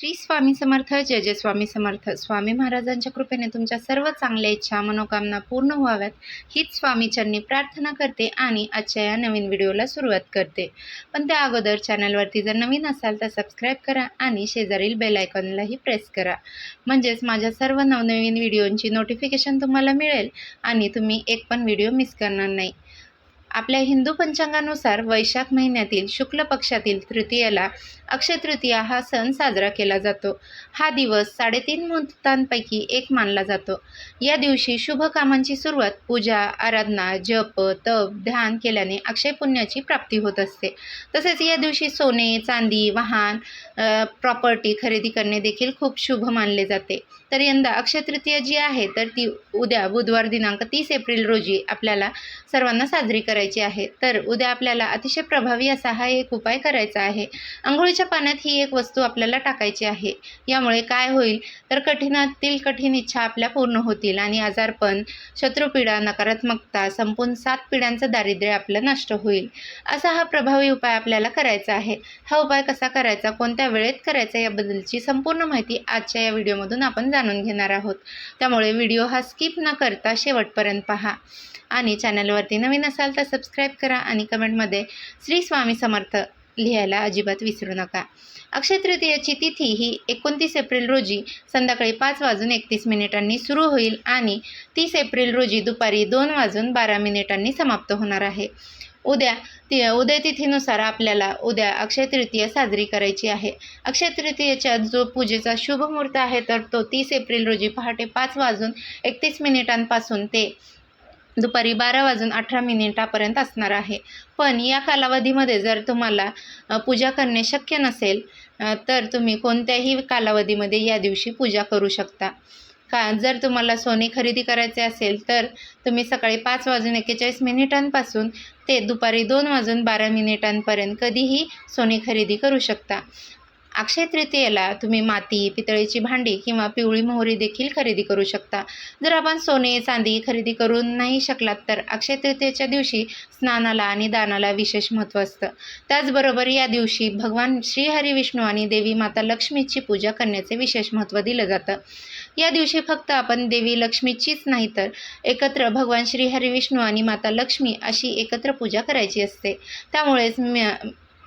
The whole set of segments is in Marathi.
श्री स्वामी समर्थ जय जय स्वामी समर्थ. स्वामी महाराजांच्या कृपेने तुमच्या सर्व चांगल्या इच्छा मनोकामना पूर्ण व्हाव्यात. हीच स्वामीचरणी प्रार्थना करते आणि आजच्या या नवीन व्हिडिओला सुरुवात करते. पण त्या अगोदर चॅनलवरती जर नवीन असाल तर सबस्क्राईब करा आणि शेजारील बेल आयकॉनलाही प्रेस करा. म्हणजेच माझ्या सर्व नवनवीन व्हिडिओंची नोटिफिकेशन तुम्हाला मिळेल आणि तुम्ही एक पण व्हिडिओ मिस करणार नाही. आपल्या हिंदू पंचांगानुसार वैशाख महिन्यातील शुक्ल पक्षातील तृतीयेला अक्षय तृतीया हा सण साजरा केला जातो. हा दिवस साडेतीन मुहूर्तांपैकी एक मानला जातो. या दिवशी शुभ कामांची सुरुवात पूजा आराधना जप तप ध्यान केल्याने अक्षय पुण्याची प्राप्ती होत असते. तसेच या दिवशी सोने चांदी वाहन प्रॉपर्टी खरेदी करणे देखील खूप शुभ मानले जाते. तर यंदा अक्षय तृतीया जी आहे तर ती उद्या बुधवार दिनांक तीस एप्रिल रोजी आपल्याला सर्वांना साजरी करायची आहे तर उद्या आपल्याला अतिशय प्रभावी असा हा एक उपाय करायचा आहे. आंघोळीच्या पाण्यात ही एक वस्तू आपल्याला टाकायची आहे. यामुळे काय होईल? तर कठीणातील कठीण इच्छा आपल्या पूर्ण होतील आणि आजारपण शत्रुपीडा नकारात्मकता संपूर्ण सात पिढ्यांचं दारिद्र्य आपलं नष्ट होईल. असा हा प्रभावी उपाय आपल्याला करायचा आहे. हा उपाय कसा करायचा? कोणत्या वेळेत करायचा? याबद्दलची संपूर्ण माहिती आजच्या या व्हिडिओमधून आपण जाणून घेणार आहोत. त्यामुळे व्हिडिओ हा स्किप न करता शेवटपर्यंत पहा. आणि चॅनलवरती नवीन असाल तर सबस्क्राईब करा आणि कमेंटमध्ये श्री स्वामी समर्थ लिहायला अजिबात विसरू नका. अक्षय तृतीयाची तिथी ही एकोणतीस एप्रिल रोजी संध्याकाळी पाच वाजून एकतीस मिनिटांनी सुरू होईल आणि तीस एप्रिल रोजी दुपारी दोन वाजून बारा मिनिटांनी समाप्त होणार आहे. उद्या ती उदय तिथीनुसार आपल्याला उद्या अक्षय तृतीया साजरी करायची आहे. अक्षय तृतीयेच्या जो पूजेचा शुभ मुहूर्त आहे तर तो तीस एप्रिल रोजी पहाटे पाच वाजून एकतीस मिनिटांपासून ते दुपारी बारा वाजून अठरा मिनिटापर्यंत असणार आहे. पण या कालावधीमध्ये जर तुम्हाला पूजा करणे शक्य नसेल तर तुम्ही कोणत्याही कालावधीमध्ये या दिवशी पूजा करू शकता. का जर तुम्हाला सोने खरेदी करायचे असेल तर तुम्ही सकाळी पाच वाजून एक्केचाळीस मिनिटांपासून ते दुपारी दोन वाजून बारा मिनिटांपर्यंत कधीही सोने खरेदी करू शकता. अक्षय तृतीयेला तुम्ही माती पितळेची भांडी किंवा पिवळी मोहरी देखील खरेदी करू शकता. जर आपण सोने चांदी खरेदी करू नाही शकलात तर अक्षय तृतीयेच्या दिवशी स्नानाला आणि दानाला विशेष महत्त्व असतं. त्याचबरोबर या दिवशी भगवान श्रीहरी विष्णू आणि देवी माता लक्ष्मीची पूजा करण्याचे विशेष महत्त्व दिलं जातं. या दिवशी फक्त आपण देवी लक्ष्मीचीच नाही तर एकत्र भगवान श्रीहरी विष्णू आणि माता लक्ष्मी अशी एकत्र पूजा करायची असते. त्यामुळेच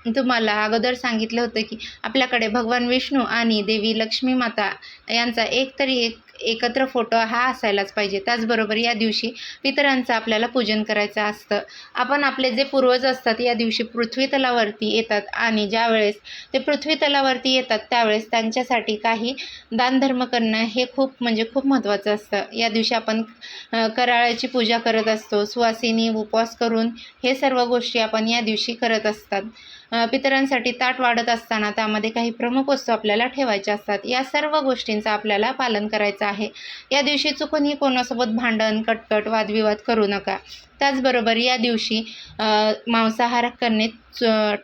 तुम्हाला अगोदर सांगितलं होतं की आपल्याकडे भगवान विष्णू आणि देवी लक्ष्मी माता यांचा एक तरी एक एकत्र फोटो हा असायलाच पाहिजे. त्याचबरोबर या दिवशी पितरांचं आपल्याला पूजन करायचं असतं. आपण आपले जे पूर्वज असतात या दिवशी पृथ्वी तलावरती येतात आणि ज्यावेळेस ते पृथ्वी तलावरती येतात त्यावेळेस त्यांच्यासाठी काही दानधर्म करणं हे खूप म्हणजे खूप महत्त्वाचं असतं. या दिवशी आपण कराळाची पूजा करत असतो सुवासिनी उपवास करून हे सर्व गोष्टी आपण या दिवशी करत असतात. पितरांसाठी ताट वाढत असताना त्यामध्ये काही प्रमुख वस्तू आपल्याला ठेवायच्या असतात. या सर्व गोष्टींचं आपल्याला पालन करायचं आहे. या दिवशी चुकूनही कोणासोबत भांडण कटकट वादविवाद करू नका. त्याचबरोबर या दिवशी मांसाहार करणे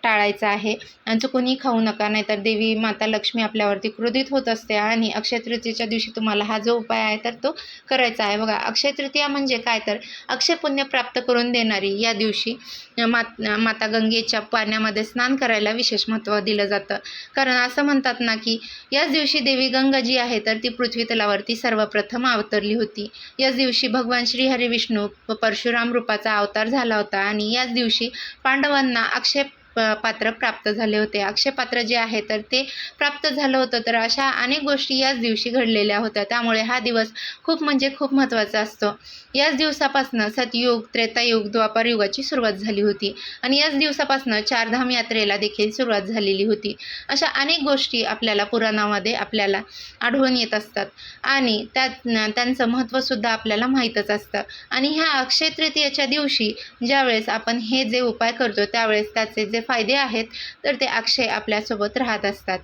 टाळायचं आहे. आणि चुकूनही खाऊ नका नाहीतर देवी माता लक्ष्मी आपल्यावरती क्रोधित होत असते आणि अक्षय तृतीयेच्या दिवशी तुम्हाला हा जो उपाय आहे तर तो करायचा आहे. बघा अक्षय तृतीया म्हणजे काय? तर अक्षय पुण्य प्राप्त करून देणारी या दिवशी मात माता गंगेच्या पाण्यामध्ये स्नान करायला विशेष महत्त्व दिलं जातं. कारण असं म्हणतात ना की याच दिवशी देवी गंगा जी आहे तर ती पृथ्वी तलावरती सर्वप्रथम अवतरली होती. याच दिवशी भगवान श्रीहरी विष्णू परशुराम रूपाचा अवतार झाला होता. आणि याच दिवशी पांडवांना अक्षय पात्र प्राप्त झाले होते. अक्षयपात्र जे आहे तर ते प्राप्त झालं होतं. तर अशा अनेक गोष्टी याच दिवशी घडलेल्या होत्या. त्यामुळे हा दिवस खूप म्हणजे खूप महत्त्वाचा असतो. याच दिवसापासून सतयुग त्रेतायुग द्वापार युगाची सुरुवात झाली होती. आणि याच दिवसापासून चारधाम यात्रेला देखील सुरुवात झालेली होती. अशा अनेक गोष्टी आपल्याला पुराणामध्ये आपल्याला आढळून येत असतात. आणि त्यात त्यांचं महत्त्वसुद्धा आपल्याला माहीतच असतं. आणि ह्या अक्षय तृतीयेच्या दिवशी ज्यावेळेस आपण हे जे उपाय करतो त्यावेळेस त्याचे जे फायदे आहेत तर ते अक्षय आपल्यासोबत राहत असतात.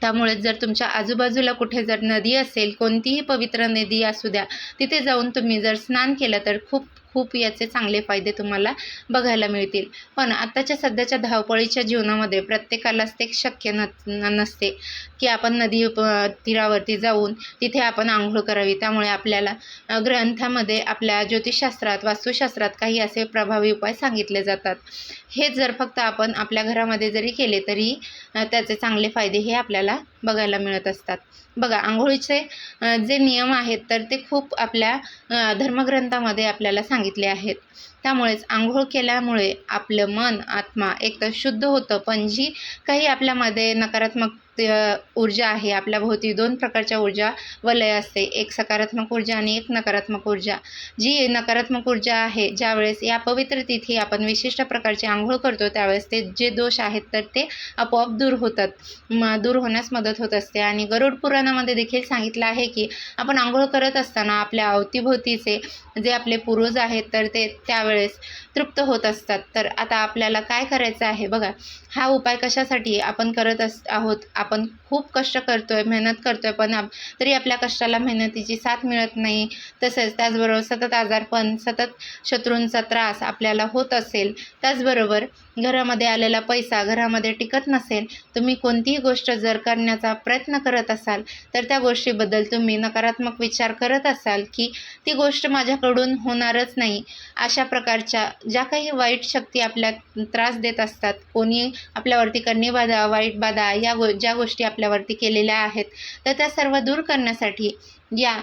त्यामुळे जर तुमच्या आजूबाजूला कुठे जर नदी असेल कोणतीही पवित्र नदी असू द्या तिथे जाऊन तुम्ही जर स्नान केलं तर खूप खूप याचे चांगले फायदे तुम्हाला बघायला मिळतील. पण आत्ताच्या सध्याच्या धावपळीच्या जीवनामध्ये प्रत्येकालाच ते शक्य न नसते की आपण नदी प- तीरावरती जाऊन तिथे आपण आंघोळ करावी. त्यामुळे आपल्याला ग्रंथामध्ये आपल्या ज्योतिषशास्त्रात वास्तुशास्त्रात काही असे प्रभावी उपाय सांगितले जातात. हे जर फक्त आपण आपल्या घरामध्ये जरी केले तरी त्याचे चांगले फायदे हे आपल्याला बघायला मिळत असतात. बघा आंघोळीचे जे नियम आहेत तर ते खूप आपल्या धर्मग्रंथामध्ये आपल्याला सांगितले आहेत. त्यामुळेच आंघोळ केल्यामुळे आपलं मन आत्मा एकतर शुद्ध होतं पण जी काही आपल्यामध्ये नकारात्मक ऊर्जा आहे आपल्या भोवती दोन प्रकारच्या ऊर्जा वलय असते. एक सकारात्मक ऊर्जा आणि एक नकारात्मक ऊर्जा. जी नकारात्मक ऊर्जा आहे ज्यावेळेस या पवित्र तिथी आपण विशिष्ट प्रकारची आंघोळ करतो त्यावेळेस ते जे दोष आहेत तर ते आपोआप दूर होतात. म दूर होण्यास मदत होत असते. आणि गरुड पुराणामध्ये देखील सांगितलं आहे की आपण आंघोळ करत असताना आपल्या अवतीभोवतीचे जे आपले पूर्वज आहेत तर ते त्यावेळेस तृप्त होत असतात. तर आता आपल्याला काय करायचं आहे? बघा हा उपाय कशासाठी आपण करत अस आहोत? आपण खूप कष्ट करतोय मेहनत करतोय पण आप तरी आपल्या कष्टाला मेहनतीची साथ मिळत नाही. तसेच त्याचबरोबर सतत आजारपण सतत शत्रूंचा त्रास आपल्याला होत असेल. त्याचबरोबर घरामध्ये आलेला पैसा घरामध्ये टिकत नसेल तुम्ही कोणतीही गोष्ट जर करण्याचा प्रयत्न करत असाल तर त्या गोष्टीबद्दल तुम्ही नकारात्मक विचार करत असाल की ती गोष्ट माझ्याकडून होणारच नाही. अशा प्रकारच्या ज्या काही वाईट शक्ती आपल्या त्रास देत असतात कोणी आपल्यावरती कन्नीबाधा वाईट बाधा या गो ज्या गोष्टी आपल्यावरती केलेल्या आहेत तर त्या सर्व दूर करण्यासाठी या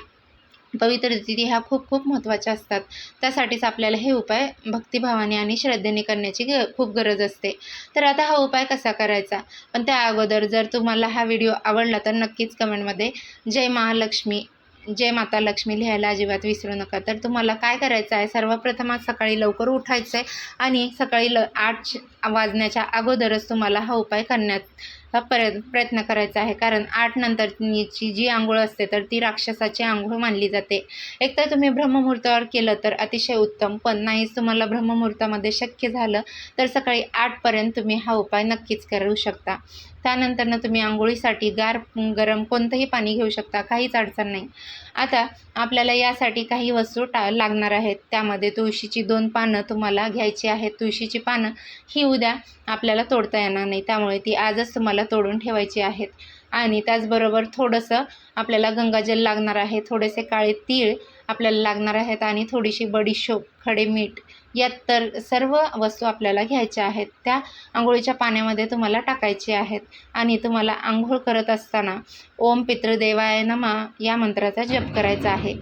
पवित्र तिथी ह्या खूप खूप महत्त्वाच्या असतात. त्यासाठीच आपल्याला हे उपाय भक्तिभावाने आणि श्रद्धेने करण्याची ग खूप गरज असते. तर आता हा उपाय कसा करायचा? पण त्या अगोदर जर तुम्हाला हा व्हिडिओ आवडला तर नक्कीच कमेंटमध्ये जय महालक्ष्मी जय माता लक्ष्मी लिहायला अजिबात विसरू नका. तर तुम्हाला काय करायचं आहे? सर्वप्रथम आज सकाळी लवकर उठायचं आहे आणि सकाळी ल आठ वाजण्याच्या अगोदरच तुम्हाला हा उपाय करण्याचा पर प्रयत्न करायचा आहे. कारण आठ नंतरची जी आंघोळ असते तर ती राक्षसाची आंघोळ मानली जाते. एकतर तुम्ही ब्रह्ममुहूर्तावर केलं तर अतिशय उत्तम पण नाहीच तुम्हाला ब्रह्ममुहूर्तामध्ये शक्य झालं तर सकाळी आठपर्यंत तुम्ही हा उपाय नक्कीच करू शकता. त्यानंतरनं तुम्ही आंघोळीसाठी गार गरम कोणतंही पाणी घेऊ शकता. काहीच अडचण नाही. आता आपल्याला यासाठी काही वस्तू टा लागणार आहेत. त्यामध्ये तुळशीची दोन पानं तुम्हाला घ्यायची आहेत. तुळशीची पानं ही उद्या आपल्याला तोडता येणार नाही. त्यामुळे ती आजच तुम्हाला तोडून ठेवायची आहेत. आणि त्याचबरोबर थोडंसं आपल्याला गंगाजल लागणार आहे थोडेसे काळे तीळ आपल्याला लागणार आहेत आणि थोडीशी बडीशोप खडे मीठ यात तर सर्व वस्तू आपल्याला घ्यायच्या आहेत. त्या आंघोळीच्या पाण्यामध्ये तुम्हाला टाकायचे आहेत. आणि तुम्हाला आंघोळ करत असताना ओम पितृदेवाय नमा या मंत्राचा जप करायचा आहे.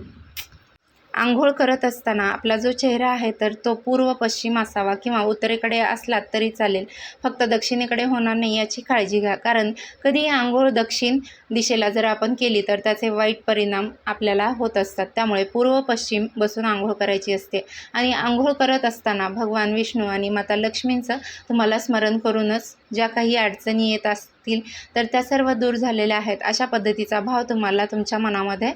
आंघोळ करत असताना आपला जो चेहरा आहे तर तो पूर्व पश्चिम असावा किंवा उत्तरेकडे असला तरी चालेल. फक्त दक्षिणेकडे होणार नाही याची काळजी घ्या. कारण कधीही आंघोळ दक्षिण दिशेला जर आपण केली तर त्याचे वाईट परिणाम आपल्याला होत असतात. त्यामुळे पूर्व पश्चिम बसून आंघोळ करायची असते. आणि आंघोळ करत असताना भगवान विष्णू आणि माता लक्ष्मींचं तुम्हाला स्मरण करूनच ज्या काही अडचणी येत असतील तर त्या सर्व दूर झालेल्या आहेत. अशा पद्धतीचा भाव तुम्हाला तुमच्या मनामध्ये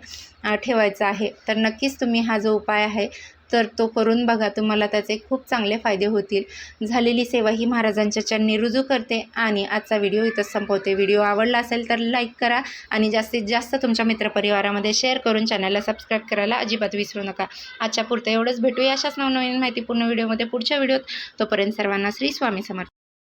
ठेवायचा आहे. तर नक्कीच तुम्ही हा जो उपाय आहे तर तो करून बघा. तुम्हाला त्याचे खूप चांगले फायदे होतील. झालेली सेवा ही महाराजांच्या चरणी रुजू करते आणि आजचा व्हिडिओ इथंच संपवते. व्हिडिओ आवडला असेल तर लाईक करा आणि जास्तीत जास्त तुमच्या मित्रपरिवारामध्ये शेअर करून चॅनलला सबस्क्राईब करायला अजिबात विसरू नका. आजच्या पुरतं एवढंच भेटूया अशाच नवनवीन माहितीपूर्ण व्हिडिओमध्ये पुढच्या व्हिडिओत. तोपर्यंत सर्वांना श्री स्वामी समर्थ